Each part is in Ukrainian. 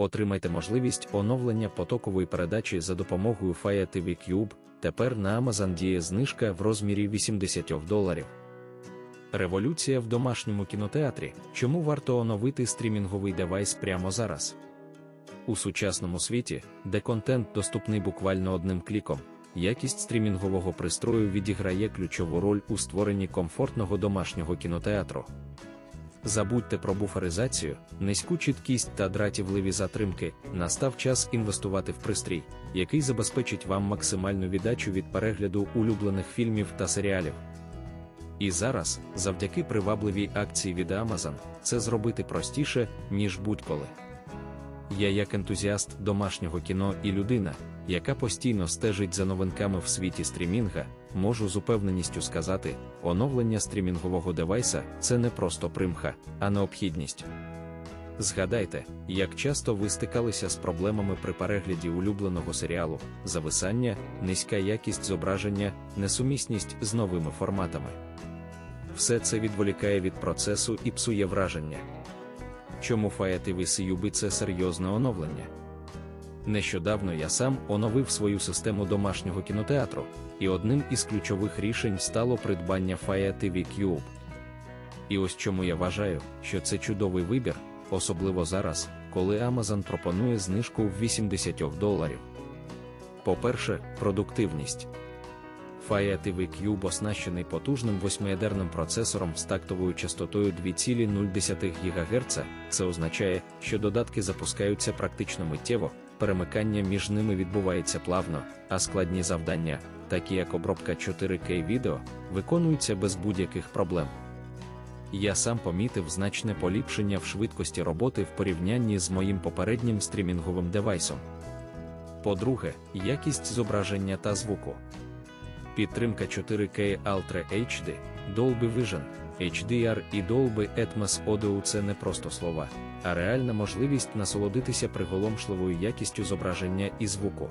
Отримайте можливість оновлення потокової передачі за допомогою Fire TV Cube. Тепер на Amazon діє знижка в розмірі 80 доларів. Революція в домашньому кінотеатрі. Чому варто оновити стрімінговий девайс прямо зараз? У сучасному світі, де контент доступний буквально одним кліком, якість стрімінгового пристрою відіграє ключову роль у створенні комфортного домашнього кінотеатру. Забудьте про буферизацію, низьку чіткість та дратівливі затримки. Настав час інвестувати в пристрій, який забезпечить вам максимальну віддачу від перегляду улюблених фільмів та серіалів. І зараз, завдяки привабливій акції від Amazon, це зробити простіше, ніж будь-коли. Я, як ентузіаст домашнього кіно і людина, яка постійно стежить за новинками в світі стрімінга, можу з упевненістю сказати, оновлення стрімінгового девайса це не просто примха, а необхідність. Згадайте, як часто ви стикалися з проблемами при перегляді улюбленого серіалу, зависання, низька якість зображення, несумісність з новими форматами. Все це відволікає від процесу і псує враження. Чому Fire TV CUB – це серйозне оновлення? Нещодавно я сам оновив свою систему домашнього кінотеатру, і одним із ключових рішень стало придбання Fire TV Cube. І ось чому я вважаю, що це чудовий вибір, особливо зараз, коли Amazon пропонує знижку в 80 доларів. По-перше, продуктивність. Fire TV Cube оснащений потужним восьмиядерним процесором з тактовою частотою 2,0 ГГц. Це означає, що додатки запускаються практично миттєво, перемикання між ними відбувається плавно, а складні завдання, такі як обробка 4К відео, виконуються без будь-яких проблем. Я сам помітив значне поліпшення в швидкості роботи в порівнянні з моїм попереднім стрімінговим девайсом. По-друге, якість зображення та звуку. Підтримка 4K Ultra HD, Dolby Vision, HDR і Dolby Atmos Audio – це не просто слова, а реальна можливість насолодитися приголомшливою якістю зображення і звуку.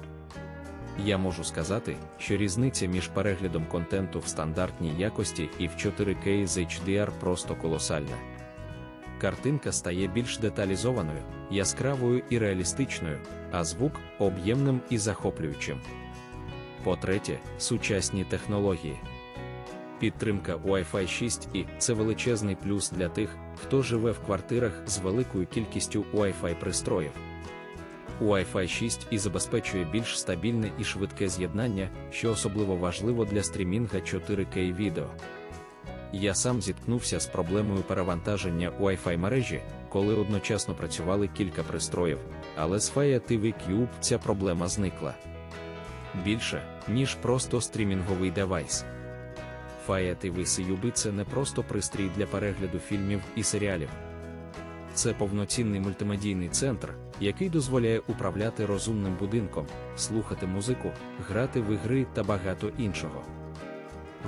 Я можу сказати, що різниця між переглядом контенту в стандартній якості і в 4K з HDR просто колосальна. Картинка стає більш деталізованою, яскравою і реалістичною, а звук об'ємним і захоплюючим. По-третє, сучасні технології. Підтримка Wi-Fi 6 і це величезний плюс для тих, хто живе в квартирах з великою кількістю Wi-Fi пристроїв. Wi-Fi 6 і забезпечує більш стабільне і швидке з'єднання, що особливо важливо для стрімінга 4К відео. Я сам зіткнувся з проблемою перевантаження Wi-Fi мережі, коли одночасно працювали кілька пристроїв, але з Fire TV Cube ця проблема зникла. Більше, ніж просто стрімінговий девайс. Fire TV CUB – це не просто пристрій для перегляду фільмів і серіалів. Це повноцінний мультимедійний центр, який дозволяє управляти розумним будинком, слухати музику, грати в ігри та багато іншого.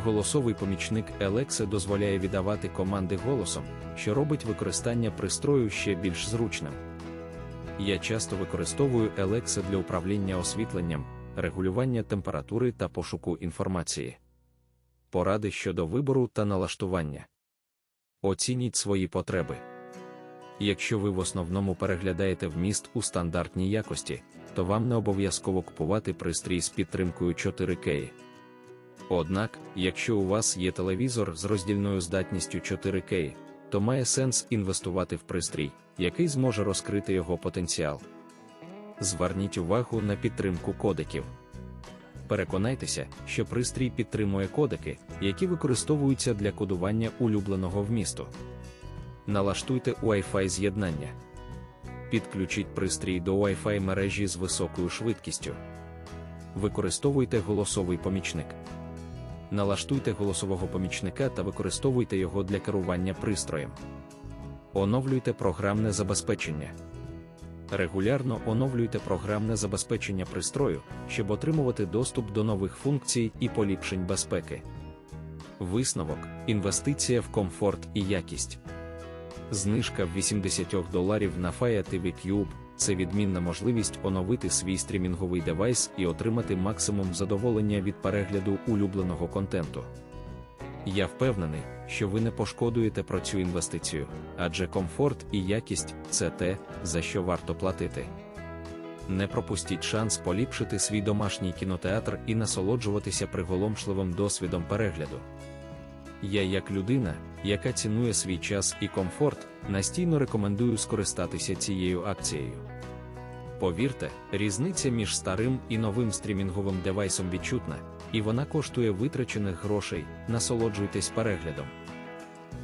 Голосовий помічник Alexa дозволяє віддавати команди голосом, що робить використання пристрою ще більш зручним. Я часто використовую Alexa для управління освітленням, регулювання температури та пошуку інформації. Поради щодо вибору та налаштування. Оцініть свої потреби. Якщо ви в основному переглядаєте вміст у стандартній якості, то вам не обов'язково купувати пристрій з підтримкою 4К. Однак, якщо у вас є телевізор з роздільною здатністю 4К, то має сенс інвестувати в пристрій, який зможе розкрити його потенціал. Зверніть увагу на підтримку кодеків. Переконайтеся, що пристрій підтримує кодеки, які використовуються для кодування улюбленого вмісту. Налаштуйте Wi-Fi з'єднання. Підключіть пристрій до Wi-Fi мережі з високою швидкістю. Використовуйте голосовий помічник. Налаштуйте голосового помічника та використовуйте його для керування пристроєм. Оновлюйте програмне забезпечення. Регулярно оновлюйте програмне забезпечення пристрою, щоб отримувати доступ до нових функцій і поліпшень безпеки. Висновок інвестиція в комфорт і якість. Знижка в 80 доларів на Fire TV Cube – це відмінна можливість оновити свій стрімінговий девайс і отримати максимум задоволення від перегляду улюбленого контенту. Я впевнений, що ви не пошкодуєте про цю інвестицію, адже комфорт і якість це те, за що варто платити. Не пропустіть шанс поліпшити свій домашній кінотеатр і насолоджуватися приголомшливим досвідом перегляду. Я, як людина, яка цінує свій час і комфорт, настійно рекомендую скористатися цією акцією. Повірте, різниця між старим і новим стрімінговим девайсом відчутна, і вона коштує витрачених грошей. Насолоджуйтесь переглядом.